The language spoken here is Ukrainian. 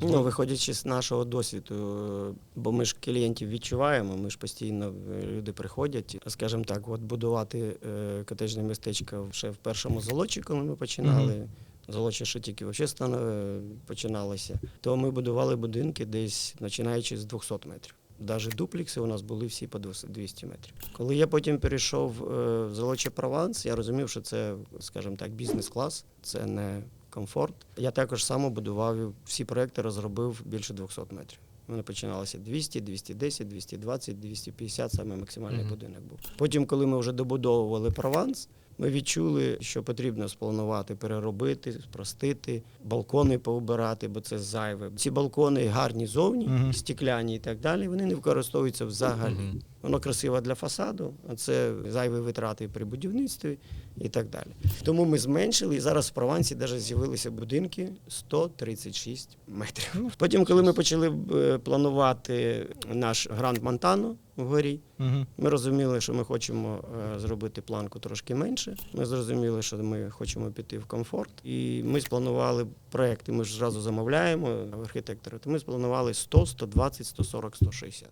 Ну, виходячи з нашого досвіду, е, бо ми ж клієнтів відчуваємо, ми ж постійно е, люди приходять. Скажімо так, от будувати е, котеджне містечко ще в першому золочі, коли ми починали. Золоче, що тільки взагалі стане- починалося, то ми будували будинки десь починаючи з 200 метрів. Навіть дуплікси у нас були всі по 200 метрів. Коли я потім перейшов в Золоче Прованс, я розумів, що це, скажімо так, бізнес-клас, це не комфорт. Я також само будував всі проекти, розробив більше 200 метрів. Вони починалися 200, 210, 220, 250, саме максимальний Мгм. будинок був. Потім, коли ми вже добудовували Прованс, ми відчули, що потрібно спланувати, переробити, спростити, балкони поубирати, бо це зайве. Ці балкони гарні зовні, Мгм. стекляні і так далі. Вони не використовуються взагалі. Мгм. Воно красиво для фасаду, а це зайві витрати при будівництві і так далі. Тому ми зменшили, і зараз в Провансі навіть з'явилися будинки 136 метрів. Потім, коли ми почали е, планувати наш Гранд Монтано вгорі, ми розуміли, що ми хочемо е, зробити планку трошки менше. Ми зрозуміли, що ми хочемо піти в комфорт. І ми спланували проекти. Ми ж зразу замовляємо в архітектора. То ми спланували 100, 120, 140, 160.